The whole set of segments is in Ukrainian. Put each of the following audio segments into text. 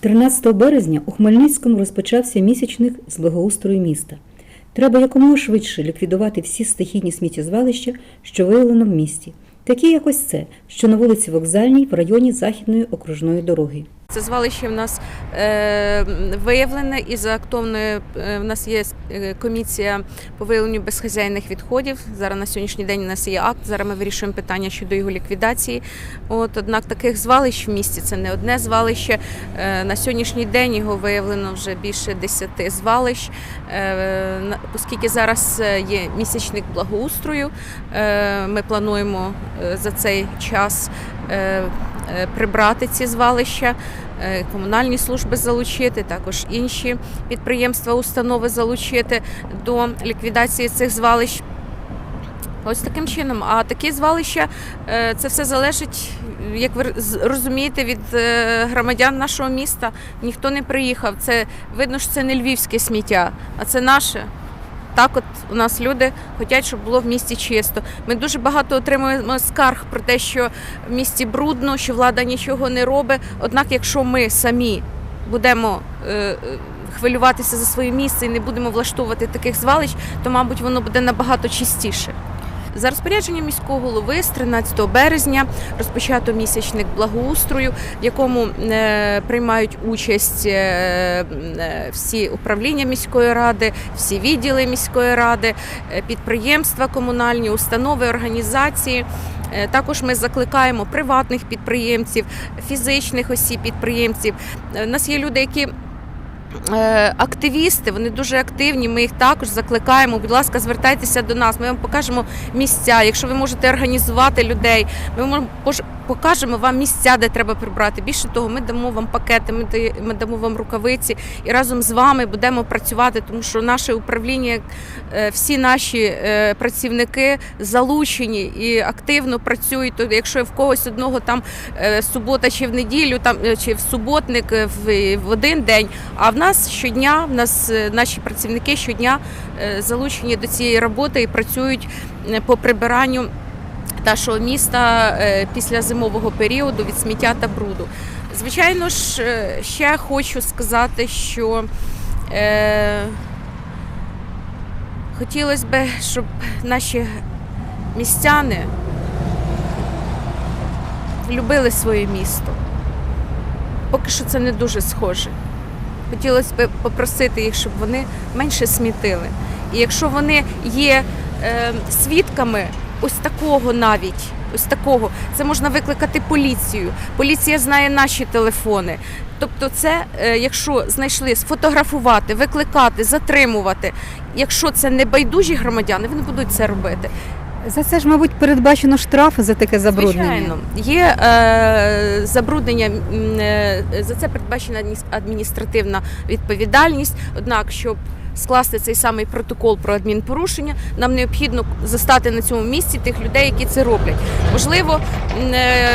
13 березня у Хмельницькому розпочався місячник з благоустрою міста. Треба якомога швидше ліквідувати всі стихійні сміттєзвалища, що виявлено в місті, такі як ось це, що на вулиці Вокзальній в районі Західної окружної дороги. Це звалище в нас е, виявлене і за актовною е, в нас є е, комісія по виявленню безхазяйних відходів. Зараз на сьогоднішній день у нас є акт. Зараз ми вирішуємо питання щодо його ліквідації. От однак таких звалищ в місті це не одне звалище. На сьогоднішній день його виявлено вже більше 10 звалищ. Оскільки зараз є місячник благоустрою, ми плануємо за цей час. Прибрати ці звалища, комунальні служби залучити, також інші підприємства, установи залучити до ліквідації цих звалищ. Ось таким чином. А такі звалища е, це все залежить, як ви розумієте, від е, громадян нашого міста. Ніхто не приїхав. Це видно, що це не львівське сміття, а це наше. Так, от у нас люди хочуть, щоб було в місті чисто. Ми дуже багато отримуємо скарг про те, що в місті брудно, що влада нічого не робить. Однак, якщо ми самі будемо е, е, хвилюватися за своє місце і не будемо влаштовувати таких звалищ, то, мабуть, воно буде набагато чистіше. За розпорядженням міського голови з 13 березня розпочато місячник благоустрою, в якому е, приймають участь е, е, всі управління міської ради, всі відділи міської ради, підприємства комунальні, установи, організації. Також ми закликаємо приватних підприємців, фізичних осіб підприємців. У нас є люди, які активісти, вони дуже активні. Ми їх також закликаємо. Будь ласка, звертайтеся до нас. Ми вам покажемо місця. Якщо ви можете організувати людей, ми можемо покажемо вам місця, де треба прибрати. Більше того, ми дамо вам пакети, ми дамо вам рукавиці і разом з вами будемо працювати, тому що наше управління, е, всі наші е, працівники залучені і активно працюють. То якщо в когось одного там е, субота чи в неділю, там чи в суботник в, один день. А в нас щодня, в нас наші працівники щодня залучені до цієї роботи і працюють по прибиранню нашого міста е, після зимового періоду від сміття та бруду. Звичайно ж, е, ще хочу сказати, що е, хотілося б, щоб наші містяни любили своє місто. Поки що це не дуже схоже. Хотілося б попросити їх, щоб вони менше смітили. І якщо вони є е, свідками ось такого навіть, ось такого, це можна викликати поліцію. Поліція знає наші телефони. Тобто, це, е, якщо знайшли, сфотографувати, викликати, затримувати. Якщо це не байдужі громадяни, вони будуть це робити. За це ж, мабуть, передбачено штрафи за таке забруднення. Звичайно, є е, забруднення, е, за це передбачена адміністративна відповідальність. Однак, щоб скласти цей самий протокол про адмінпорушення, нам необхідно застати на цьому місці тих людей, які це роблять. Можливо, е,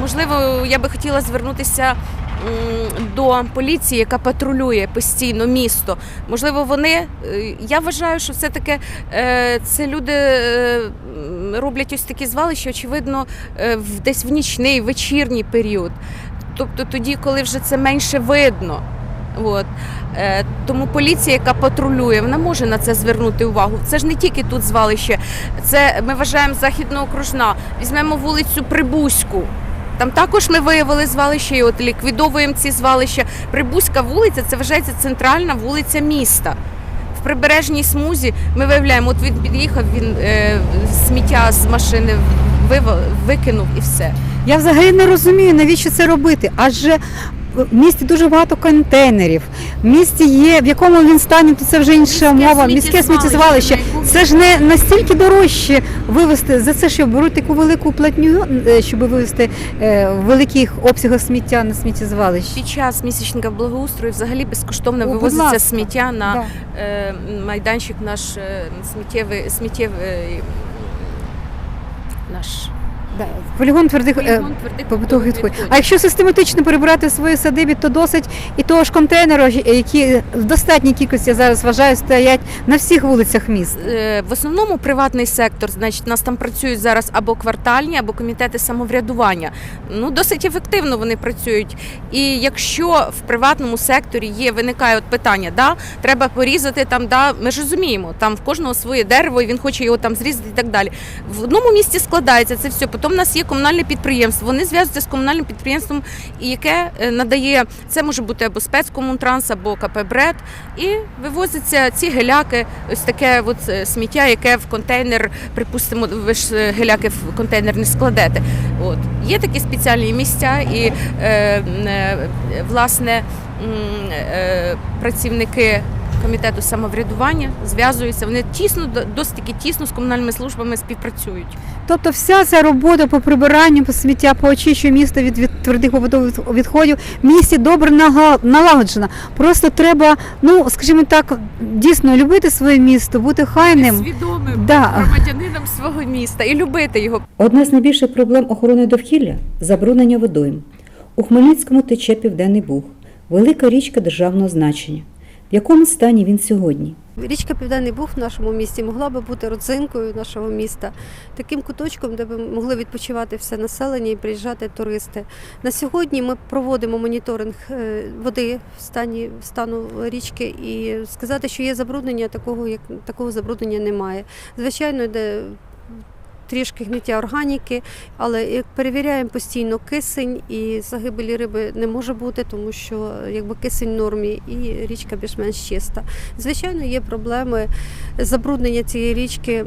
можливо, я би хотіла звернутися. До поліції, яка патрулює постійно місто, можливо, вони е, я вважаю, що все таки Е, Це люди роблять ось такі звалища, очевидно, десь в нічний, вечірній період. Тобто тоді, коли вже це менше видно. От. Е, Тому поліція, яка патрулює, вона може на це звернути увагу. Це ж не тільки тут звалище, це ми вважаємо західна окружна. Візьмемо вулицю Прибузьку. Там також ми виявили звалище і от ліквідовуємо ці звалища. Прибузька вулиця це вважається центральна вулиця міста. В прибережній смузі ми виявляємо, от він під'їхав, він е, сміття з машини викинув і все. Я взагалі не розумію, навіщо це робити. Адже в місті дуже багато контейнерів. В місті є, в якому він стані, то це вже інша Міське мова. Міське сміттєзвалище, Це ж не настільки дорожче вивезти за це, що беруть таку велику платню, е, щоб вивезти е, в великих обсягах сміття на сміттєзвалище. Під час місячника благоустрою взагалі безкоштовно О, вивозиться сміття на Да. е, майданчик наш е, сміттєвий, сміттєвий наш Да. Полігон твердих е, Полігон твердих побутових відходів. відходів. А якщо систематично прибирати в своїй садибі, то досить і того ж контейнеру, які в достатній кількості я зараз вважаю, стоять на всіх вулицях міста. Е, В основному приватний сектор, значить, у нас там працюють зараз або квартальні, або комітети самоврядування. Ну досить ефективно вони працюють. І якщо в приватному секторі є виникає от питання, да, треба порізати там, да, ми ж розуміємо, там в кожного своє дерево, і він хоче його там зрізати і так далі. В одному місці складається це все. Потім у нас є комунальне підприємство. Вони зв'язуються з комунальним підприємством, яке е, надає це може бути або спецкомунтранс, або КП БРЕД, і вивозяться ці геляки, ось таке от е, сміття, яке в контейнер, припустимо, ви ж е, геляки в контейнер не складете. От є такі спеціальні місця, і е, е, власне е, працівники. Комітету самоврядування зв'язуються. Вони тісно, досить таки тісно з комунальними службами співпрацюють. Тобто вся ця робота по прибиранню по сміття, по очищенню міста від, від твердих побутових відходів в місті добре налагоджена. Просто треба, ну скажімо так, дійсно любити своє місто, бути хайним. свідомим Да. громадянином свого міста і любити його. Одна з найбільших проблем охорони довкілля забруднення водойм. У Хмельницькому тече Південний Буг, велика річка державного значення. В якому стані він сьогодні? Річка Південний Буг в нашому місті могла би бути родзинкою нашого міста, таким куточком, де б могли відпочивати все населення і приїжджати туристи. На сьогодні ми проводимо моніторинг е, води в стані стану річки і сказати, що є забруднення, такого як такого забруднення немає. Звичайно, йде трішки гниття органіки, але як перевіряємо постійно кисень і загибелі риби не може бути, тому що якби кисень в нормі і річка більш-менш чиста. Звичайно, є проблеми забруднення цієї річки,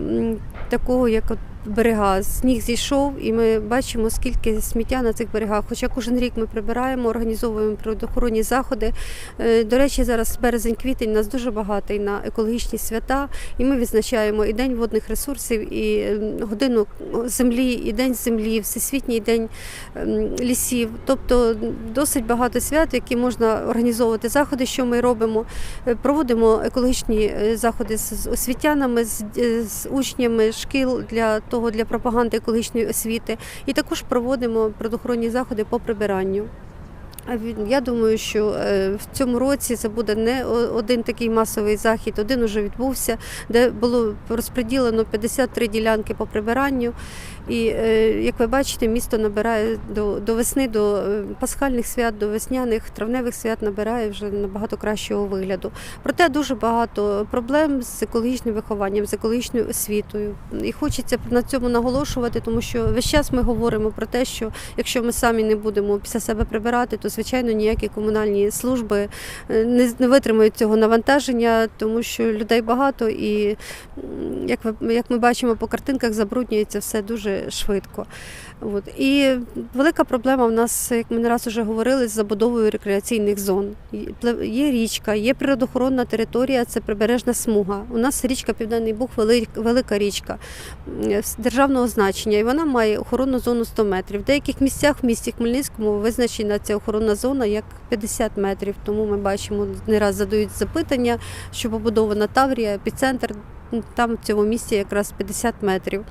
такого як от берега. Сніг зійшов, і ми бачимо, скільки сміття на цих берегах. Хоча кожен рік ми прибираємо, організовуємо природоохоронні заходи. Е, До речі, зараз березень-квітень нас дуже багатий на екологічні свята, і ми відзначаємо і День водних ресурсів, і годину землі, і День землі, Всесвітній день ем, лісів. Тобто досить багато свят, які можна організовувати заходи, що ми робимо. Е, Проводимо екологічні е, заходи з освітянами, з учнями шкіл для того для пропаганди екологічної освіти. І також проводимо природоохоронні заходи по прибиранню. Я думаю, що е, в цьому році це буде не один такий масовий захід, один уже відбувся, де було розподілено 53 ділянки по прибиранню. І е, як ви бачите, місто набирає до, до весни, до е, пасхальних свят, до весняних травневих свят набирає вже набагато кращого вигляду. Проте дуже багато проблем з екологічним вихованням, з екологічною освітою. І хочеться на цьому наголошувати, тому що весь час ми говоримо про те, що якщо ми самі не будемо після себе прибирати, то звичайно ніякі комунальні служби е, не, не витримають цього навантаження, тому що людей багато і як, ви, як ми бачимо по картинках, забруднюється все дуже швидко. От. І велика проблема в нас, як ми не раз вже говорили, з забудовою рекреаційних зон. Є- річка, є природоохоронна територія, це прибережна смуга. У нас річка Південний Буг велика річка державного значення, і вона має охоронну зону 100 метрів. В деяких місцях в місті Хмельницькому визначена ця охоронна зона як 50 метрів. Тому ми бачимо, не раз задають запитання, що побудована Таврія, епіцентр, там в цьому місці якраз 50 метрів.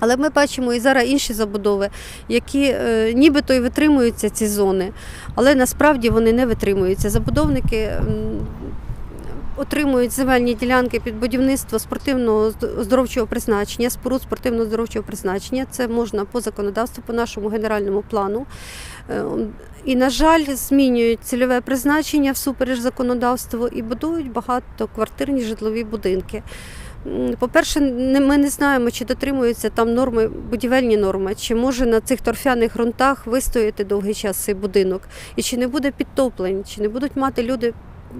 Але ми бачимо і зараз інші забудови, які е, нібито і витримуються ці зони, але насправді вони не витримуються. Забудовники отримують земельні ділянки під будівництво спортивного зд- оздоровчого призначення, споруд спортивного оздоровчого призначення. Це можна по законодавству, по нашому генеральному плану. Е, І, на жаль, змінюють цільове призначення всупереч законодавству і будують багатоквартирні житлові будинки. По-перше, ми не знаємо, чи дотримуються там норми, будівельні норми, чи може на цих торфяних ґрунтах вистояти довгий час цей будинок, і чи не буде підтоплень, чи не будуть мати люди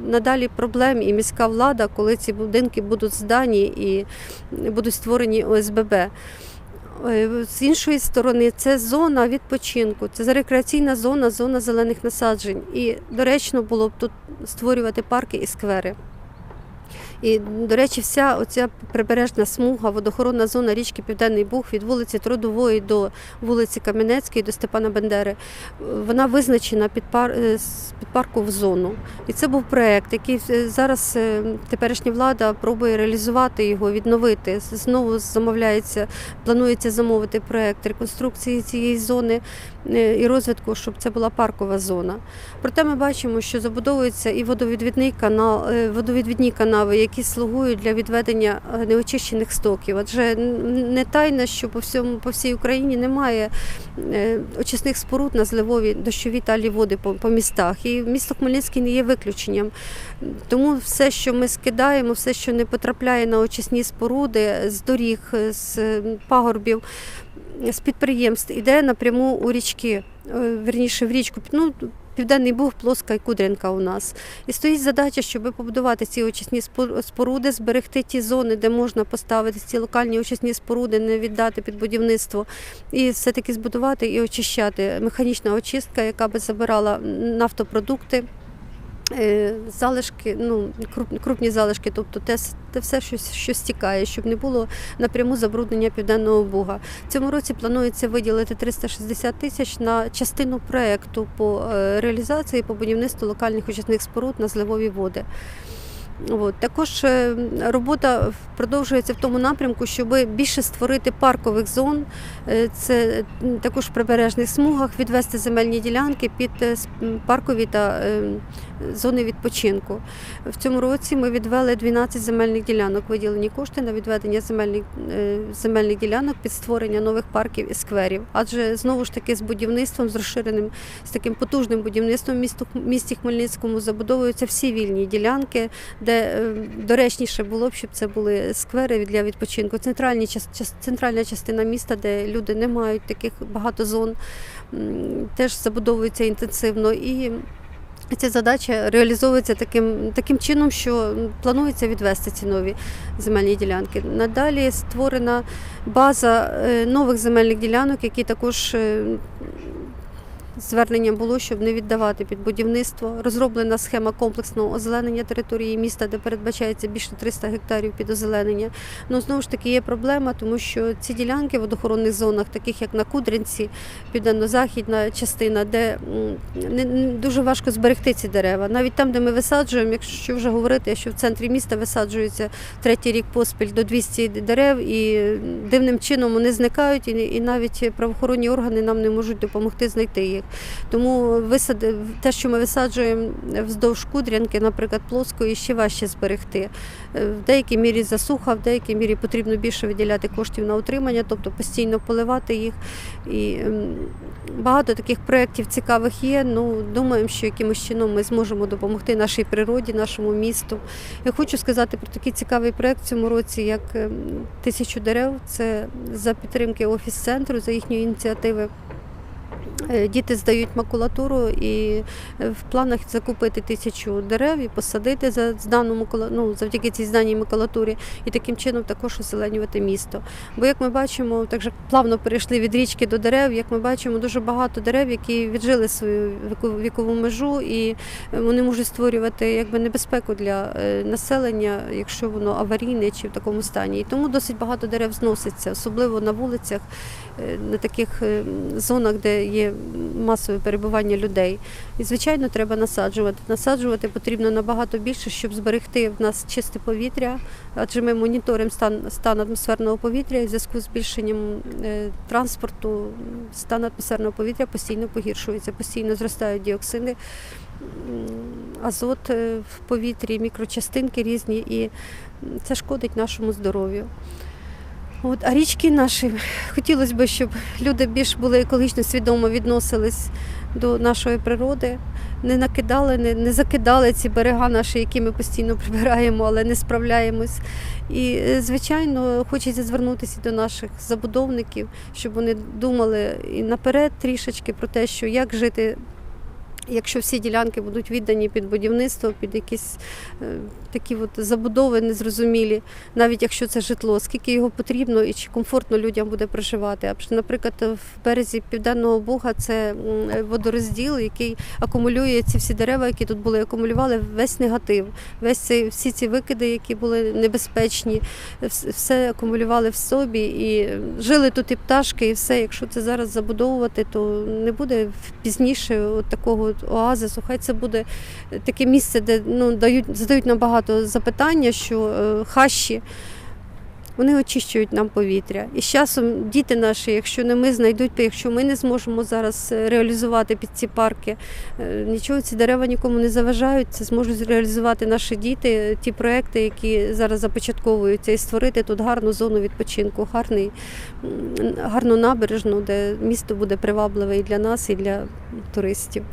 надалі проблем і міська влада, коли ці будинки будуть здані і будуть створені ОСББ. Е, З іншої сторони, це зона відпочинку, це рекреаційна зона, зона зелених насаджень. І доречно було б тут створювати парки і сквери. І, до речі, вся оця прибережна смуга, водохоронна зона річки Південний Буг від вулиці Трудової до вулиці Кам'янецької до Степана Бендери, вона визначена під, пар, е, під паркову зону. І це був проект, який е, зараз е, теперішня влада пробує реалізувати його, відновити. Знову замовляється, планується замовити проект реконструкції цієї зони і розвитку, щоб це була паркова зона. Проте ми бачимо, що забудовується і водовідвідний канал, е, водовідвідні канави, які слугують для відведення е, неочищених стоків. Адже не тайна, що по всьому по всій Україні немає е, очисних споруд на зливові дощові талі води по, по містах. І місто Хмельницький не є виключенням. Тому все, що ми скидаємо, все, що не потрапляє на очисні споруди з доріг, з е, пагорбів, з підприємств, іде напряму у річки, е, верніше в річку. Ну, Південний Буг, Плоска і Кудрянка у нас. І стоїть задача, щоб побудувати ці очисні спор- споруди, зберегти ті зони, де можна поставити ці локальні очисні споруди, не віддати під будівництво, і все-таки збудувати і очищати. Механічна очистка, яка би забирала нафтопродукти. Е, Залишки, ну крупні залишки, тобто те, те все, що, що стікає, щоб не було напряму забруднення південного буга. Цьому році планується виділити 360 тисяч на частину проекту по е, реалізації по будівництву локальних очисних споруд на зливові води. От. Також е, робота продовжується в тому напрямку, щоб більше створити паркових зон. Це також в прибережних смугах відвести земельні ділянки під паркові та е, зони відпочинку. В цьому році ми відвели 12 земельних ділянок, виділені кошти на відведення земельних, е, земельних ділянок під створення нових парків і скверів. Адже знову ж таки з будівництвом, з розширеним, з таким потужним будівництвом в місті Хмельницькому забудовуються всі вільні ділянки, де е, доречніше було б, щоб це були сквери для відпочинку. Центральні, центральна частина міста, де люди не мають таких багато зон, теж забудовується інтенсивно. І Ця задача реалізовується таким, таким чином, що планується відвести ці нові земельні ділянки. Надалі створена база е, нових земельних ділянок, які також е, звернення було, щоб не віддавати під будівництво. Розроблена схема комплексного озеленення території міста, де передбачається більше 300 гектарів під озеленення. Ну знову ж таки є проблема, тому що ці ділянки в водохоронних зонах, таких як на Кудринці, південно-західна частина, де не, дуже важко зберегти ці дерева. Навіть там, де ми висаджуємо, якщо вже говорити, що в центрі міста висаджується третій рік поспіль до 200 дерев, і дивним чином вони зникають, і навіть правоохоронні органи нам не можуть допомогти знайти їх. Тому висади, те, що ми висаджуємо вздовж Кудрянки, наприклад, плоскої, ще важче зберегти. Е, В деякій мірі засуха, в деякій мірі потрібно більше виділяти коштів на утримання, тобто постійно поливати їх. І ем, багато таких проєктів цікавих є. Ну, думаємо, що якимось чином ми зможемо допомогти нашій природі, нашому місту. Я хочу сказати про такий цікавий проєкт в цьому році, як ем, тисячу дерев. Це за підтримки офіс-центру, за їхньої ініціативи. Е, Діти здають макулатуру і е, в планах закупити тисячу дерев і посадити за здану ну, завдяки цій зданій макулатурі, і таким чином також озеленювати місто. Бо як ми бачимо, так же плавно перейшли від річки до дерев. Як ми бачимо, дуже багато дерев, які віджили свою вікову межу, і е, вони можуть створювати якби небезпеку для населення, якщо воно аварійне чи в такому стані. І тому досить багато дерев зноситься, особливо на вулицях, на таких зонах, де є масове перебування людей. І, звичайно, треба насаджувати. Насаджувати потрібно набагато більше, щоб зберегти в нас чисте повітря, адже ми моніторимо стан, стан атмосферного повітря і в зв'язку з збільшенням е, транспорту стан атмосферного повітря постійно погіршується, постійно зростають діоксини, азот е, в повітрі, мікрочастинки різні, і це шкодить нашому здоров'ю. От, а річки наші, хотілося б, щоб люди більш були екологічно свідомо відносились до нашої природи, не накидали, не, не закидали ці берега наші, які ми постійно прибираємо, але не справляємось. І, е, звичайно, хочеться звернутися до наших забудовників, щоб вони думали і наперед трішечки про те, що як жити Якщо всі ділянки будуть віддані під будівництво, під якісь е, такі от забудови незрозумілі, навіть якщо це житло, скільки його потрібно і чи комфортно людям буде проживати. А наприклад, в березі Південного Буга це водорозділ, який акумулює ці всі дерева, які тут були, акумулювали весь негатив, весь цей всі ці викиди, які були небезпечні, все акумулювали в собі і жили тут і пташки, і все. Якщо це зараз забудовувати, то не буде пізніше от такого от оазису. Хай це буде таке місце, де ну дають задають нам багато запитання, що е, хащі. Вони очищують нам повітря. І з часом діти наші, якщо не ми знайдуть, якщо ми не зможемо зараз е, реалізувати під ці парки, е, нічого ці дерева нікому не заважають. Це зможуть реалізувати наші діти, е, ті проекти, які зараз започатковуються, і створити тут гарну зону відпочинку, гарний, гарну набережну, де місто буде привабливе і для нас, і для туристів.